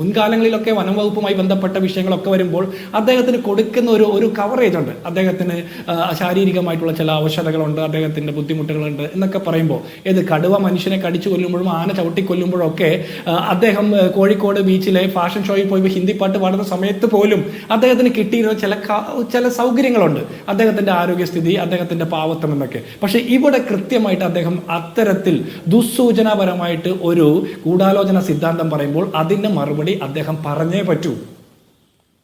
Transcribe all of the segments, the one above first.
മുൻകാലങ്ങളിലൊക്കെ വനം വകുപ്പുമായി ബന്ധപ്പെട്ട വിഷയങ്ങളൊക്കെ വരുമ്പോൾ അദ്ദേഹത്തിന് കൊടുക്കുന്ന ഒരു ഒരു കവറേജ് ഉണ്ട്. അദ്ദേഹത്തിന് ശാരീരികമായിട്ടുള്ള ചില അവശതകളുണ്ട് അദ്ദേഹത്തിന്റെ ബുദ്ധിമുട്ടുകളുണ്ട് എന്നൊക്കെ പറയുമ്പോൾ ഏത് കടുവ മനുഷ്യനെ കടിച്ചു കൊല്ലുമ്പോഴും ആന ചവിട്ടിക്കൊല്ലുമ്പോഴും ഒക്കെ അദ്ദേഹം കോഴിക്കോട് ബീച്ചിലെ ഫാഷൻ ഷോയിൽ പോയി ഹിന്ദി പാട്ട് പാടുന്ന സമയത്ത് പോലും അദ്ദേഹത്തിന് കിട്ടിയിരുന്ന ചില ചില സൗകര്യങ്ങളുണ്ട്. അദ്ദേഹത്തിന്റെ ആരോഗ്യസ്ഥിതി അദ്ദേഹത്തിന്റെ പാവത്വം എന്നൊക്കെ. പക്ഷേ ഇവിടെ കൃത്യമായിട്ട് അദ്ദേഹം അത്തരത്തിൽ ദുസ്സൂചനാപരമായിട്ട് ഒരു ഗൂഢാലോചന സിദ്ധാന്തം പറയുമ്പോൾ അതിന്റെ മറുപടി അദ്ദേഹം പറഞ്ഞേ പറ്റൂ.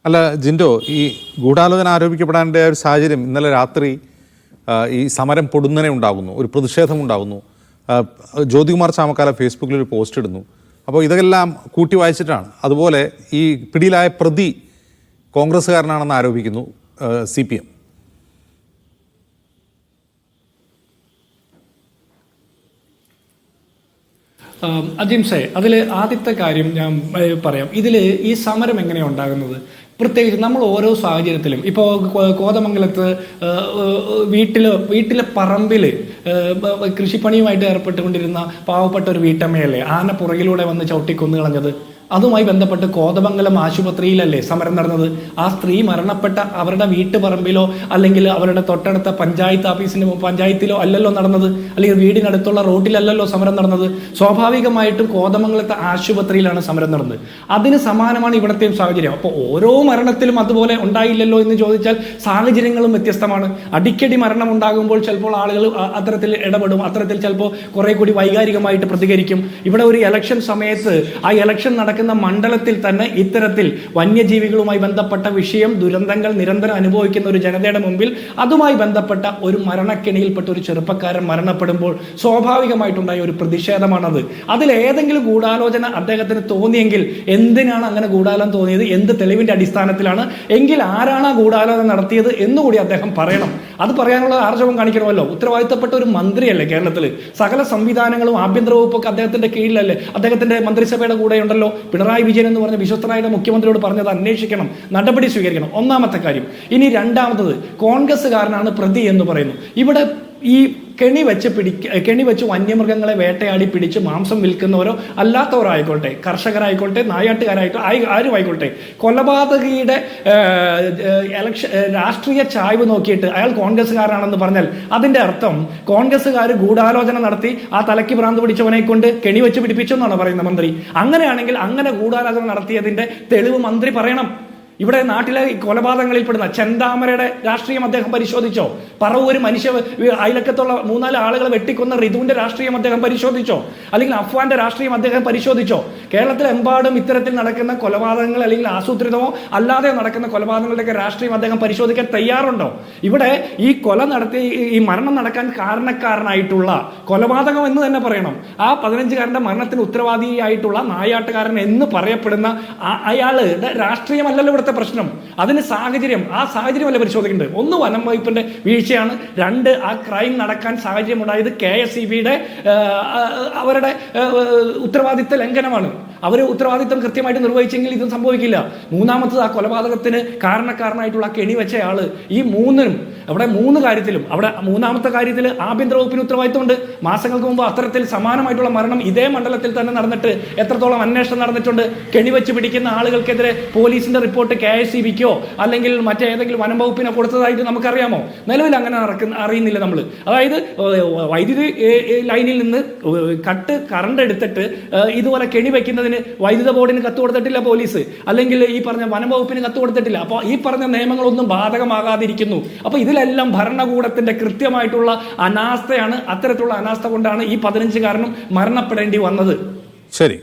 അല്ല ജിൻഡോ ഈ ഗൂഢാലോചന ആരോപിക്കപ്പെടാന്റെ ഒരു സാഹചര്യം ഇന്നലെ രാത്രി ഈ സമരം പൊടുന്നനെ ഉണ്ടാകുന്നു ഒരു പ്രതിഷേധം ഉണ്ടാകുന്നു. ജ്യോതികുമാർ ചാമക്കാല ഫേസ്ബുക്കിൽ ഒരു പോസ്റ്റ് ഇടുന്നു. അപ്പോൾ ഇതെല്ലാം കൂട്ടി വായിച്ചിട്ടാണ്. അതുപോലെ ഈ പിടിയിലായ പ്രതി കോൺഗ്രസ്സുകാരനാണെന്ന് ആരോപിക്കുന്നു സി പി എം. അജിംസെ അതിൽ ആദ്യത്തെ കാര്യം ഞാൻ പറയാം. ഇതിൽ ഈ സമരം എങ്ങനെയാണ് ഉണ്ടാകുന്നത്? പ്രത്യേകിച്ച് നമ്മൾ ഓരോ സാഹചര്യത്തിലും ഇപ്പോൾ കോതമംഗലത്ത് ഏ, വീട്ടിലെ പറമ്പിൽ കൃഷിപ്പണിയുമായിട്ട് ഏർപ്പെട്ടുകൊണ്ടിരുന്ന പാവപ്പെട്ട ഒരു വീട്ടമ്മയല്ലേ ആന പുറകിലൂടെ വന്ന് ചവിട്ടിക്കൊന്നു കളഞ്ഞത് അതുമായി ബന്ധപ്പെട്ട് കോതമംഗലം ആശുപത്രിയിലല്ലേ സമരം നടന്നത്? ആ സ്ത്രീ മരണപ്പെട്ട അവരുടെ വീട്ടുപറമ്പിലോ അല്ലെങ്കിൽ അവരുടെ തൊട്ടടുത്ത പഞ്ചായത്ത് ഓഫീസിന് പഞ്ചായത്തിലോ അല്ലല്ലോ നടന്നത്? അല്ലെങ്കിൽ വീടിനടുത്തുള്ള റോഡിലല്ലല്ലോ സമരം നടന്നത്? സ്വാഭാവികമായിട്ടും കോതമംഗലത്തെ ആശുപത്രിയിലാണ് സമരം നടന്നത്. അതിന് സമാനമാണ് ഇവിടത്തെയും സാഹചര്യം. അപ്പോൾ ഓരോ മരണത്തിലും അതുപോലെ ഉണ്ടായില്ലല്ലോ എന്ന് ചോദിച്ചാൽ സാഹചര്യങ്ങളും വ്യത്യസ്തമാണ്. അടിക്കടി മരണം ഉണ്ടാകുമ്പോൾ ചിലപ്പോൾ ആളുകൾ അത്തരത്തിൽ ഇടപെടും. അത്തരത്തിൽ ചിലപ്പോൾ കുറെ കൂടി വൈകാരികമായിട്ട് പ്രതികരിക്കും. ഇവിടെ ഒരു ഇലക്ഷൻ സമയത്ത് ആ ഇലക്ഷൻ നടക്കുന്ന മണ്ഡലത്തിൽ തന്നെ ഇത്തരത്തിൽ വന്യജീവികളുമായി ബന്ധപ്പെട്ട വിഷയം ദുരന്തങ്ങൾ നിരന്തരം അനുഭവിക്കുന്ന ഒരു ജനതയുടെ മുമ്പിൽ അതുമായി ബന്ധപ്പെട്ട ഒരു മരണക്കെണിയിൽപ്പെട്ട ഒരു ചെറുപ്പക്കാരൻ മരണപ്പെടുമ്പോൾ സ്വാഭാവികമായിട്ടുണ്ടായ ഒരു പ്രതിഷേധമാണത്. അതിലേതെങ്കിലും ഗൂഢാലോചന അദ്ദേഹത്തിന് തോന്നിയെങ്കിൽ എന്തിനാണ് അങ്ങനെ ഗൂഢാലോചന തോന്നിയത്? എന്ത് തെളിവിന്റെ അടിസ്ഥാനത്തിലാണ്? എങ്കിൽ ആരാണ് ആ ഗൂഢാലോചന നടത്തിയത് എന്നുകൂടി അദ്ദേഹം പറയണം. അത് പറയാനുള്ള ആർജവം കാണിക്കണമല്ലോ. ഉത്തരവാദിത്തപ്പെട്ട ഒരു മന്ത്രിയല്ലേ കേരളത്തിൽ സകല സംവിധാനങ്ങളും ആഭ്യന്തര വകുപ്പൊക്കെ അദ്ദേഹത്തിന്റെ കീഴിലല്ലേ? അദ്ദേഹത്തിന്റെ മന്ത്രിസഭയുടെ കൂടെ ഉണ്ടല്ലോ പിണറായി വിജയൻ എന്ന് പറഞ്ഞ വിശ്വസ്തനായുടെ മുഖ്യമന്ത്രിയോട് പറഞ്ഞത് അന്വേഷിക്കണം നടപടി സ്വീകരിക്കണം. ഒന്നാമത്തെ കാര്യം. ഇനി രണ്ടാമത്തത് കോൺഗ്രസ്സുകാരനാണ് പ്രതി എന്ന് പറയുന്നു. ഇവിടെ ഈ കെണി വെച്ച് പിടിക്ക കെണി വെച്ച് വന്യമൃഗങ്ങളെ വേട്ടയാടി പിടിച്ച് മാംസം വിൽക്കുന്നവരോ അല്ലാത്തവരോ ആയിക്കോട്ടെ കർഷകരായിക്കോട്ടെ നായാട്ടുകാരായിട്ടോ ആയി ആരും ആയിക്കോട്ടെ കൊലപാതകിയുടെ ഇലക്ഷൻ രാഷ്ട്രീയ ചായ്വ് നോക്കിയിട്ട് അയാൾ കോൺഗ്രസ്സുകാരാണെന്ന് പറഞ്ഞാൽ അതിന്റെ അർത്ഥം കോൺഗ്രസ്സുകാർ ഗൂഢാലോചന നടത്തി ആ തലയ്ക്ക് ഭ്രാന്ത് പിടിച്ചവനെ കൊണ്ട് കെണി വെച്ച് പിടിപ്പിച്ചു എന്നാണ് പറയുന്നത് മന്ത്രി. അങ്ങനെയാണെങ്കിൽ അങ്ങനെ ഗൂഢാലോചന നടത്തിയതിന്റെ തെളിവ് മന്ത്രി പറയണം. ഇവിടെ നാട്ടിലെ കൊലപാതകങ്ങളിൽ പെടുന്ന ചെന്താമരയുടെ രാഷ്ട്രീയം അദ്ദേഹം പരിശോധിച്ചോ? പറവൂര് മനുഷ്യ അയലക്കത്തുള്ള മൂന്നാൽ ആളുകൾ വെട്ടിക്കൊന്ന ഋതുവിന്റെ രാഷ്ട്രീയം അദ്ദേഹം പരിശോധിച്ചോ? അല്ലെങ്കിൽ അഫ്വാന്റെ രാഷ്ട്രീയം അദ്ദേഹം പരിശോധിച്ചോ? കേരളത്തിലെമ്പാടും ഇത്തരത്തിൽ നടക്കുന്ന കൊലപാതകങ്ങൾ അല്ലെങ്കിൽ ആസൂത്രിതമോ അല്ലാതെ നടക്കുന്ന കൊലപാതകങ്ങളുടെയൊക്കെ രാഷ്ട്രീയം അദ്ദേഹം പരിശോധിക്കാൻ തയ്യാറുണ്ടോ? ഇവിടെ ഈ കൊല നടത്തി ഈ- ഈ മരണം നടക്കാൻ കാരണക്കാരനായിട്ടുള്ള കൊലപാതകം എന്ന് തന്നെ പറയണം. ആ പതിനഞ്ചുകാരന്റെ മരണത്തിന് ഉത്തരവാദിയായിട്ടുള്ള നായാട്ടുകാരൻ എന്ന് പറയപ്പെടുന്ന അയാളുടെ രാഷ്ട്രീയമല്ലല്ലോ ഇവിടുത്തെ പ്രശ്നം. അതിന് സാഹചര്യം. ആ സാഹചര്യമല്ല പരിശോധിക്കേണ്ടത്? ഒന്ന് വനം വകുപ്പിന്റെ വീഴ്ചയാണ്. രണ്ട് ആ ക്രൈം നടക്കാൻ സാഹചര്യം ഉണ്ടായത് കെ എസ് ഇ ബിയുടെ അവരുടെ ഉത്തരവാദിത്ത ലംഘനമാണ്. അവർ ഉത്തരവാദിത്തം കൃത്യമായിട്ട് നിർവഹിച്ചെങ്കിൽ ഇതും സംഭവിക്കില്ല. മൂന്നാമത്തത് ആ കൊലപാതകത്തിന് കാരണക്കാരനായിട്ടുള്ള കെണി വെച്ച ആൾ ഈ മൂന്നിനും അവിടെ മൂന്ന് കാര്യത്തിലും അവിടെ മൂന്നാമത്തെ കാര്യത്തിൽ ആഭ്യന്തര വകുപ്പിന് ഉത്തരവാദിത്തമുണ്ട്. മാസങ്ങൾക്ക് മുമ്പ് അത്തരത്തിൽ സമാനമായിട്ടുള്ള മരണം ഇതേ മണ്ഡലത്തിൽ തന്നെ നടന്നിട്ട് എത്രത്തോളം അന്വേഷണം നടന്നിട്ടുണ്ട്. കെണിവെച്ച് പിടിക്കുന്ന ആളുകൾക്കെതിരെ പോലീസിന്റെ റിപ്പോർട്ട് കെ എസ് സി ബിക്കോ അല്ലെങ്കിൽ മറ്റേതെങ്കിലും വനം വകുപ്പിനോ കൊടുത്തതായിട്ട് നമുക്കറിയാമോ? നിലവിൽ അങ്ങനെ നടക്കുന്ന അറിയുന്നില്ല നമ്മൾ അതായത് വൈദ്യുതി ലൈനിൽ നിന്ന് കട്ട് കറണ്ട് എടുത്തിട്ട് ഇതുപോലെ കെണി വെക്കുന്നതിന് വൈദ്യുത ബോർഡിന് കത്ത് കൊടുത്തിട്ടില്ല പോലീസ്. അല്ലെങ്കിൽ ഈ പറഞ്ഞ വനം വകുപ്പിന് കത്ത് കൊടുത്തിട്ടില്ല. അപ്പോൾ ഈ പറഞ്ഞ നിയമങ്ങളൊന്നും ബാധകമാകാതിരിക്കുന്നു. അപ്പോൾ ഇതിലെല്ലാം ഭരണകൂടത്തിന്റെ കൃത്യമായിട്ടുള്ള അനാസ്ഥയാണ് അത്തരത്തിലുള്ള അനാസ്ഥ കൊണ്ടാണ് ഈ പതിനഞ്ചുകാരനും മരണപ്പെടേണ്ടി വന്നത്. ശരി.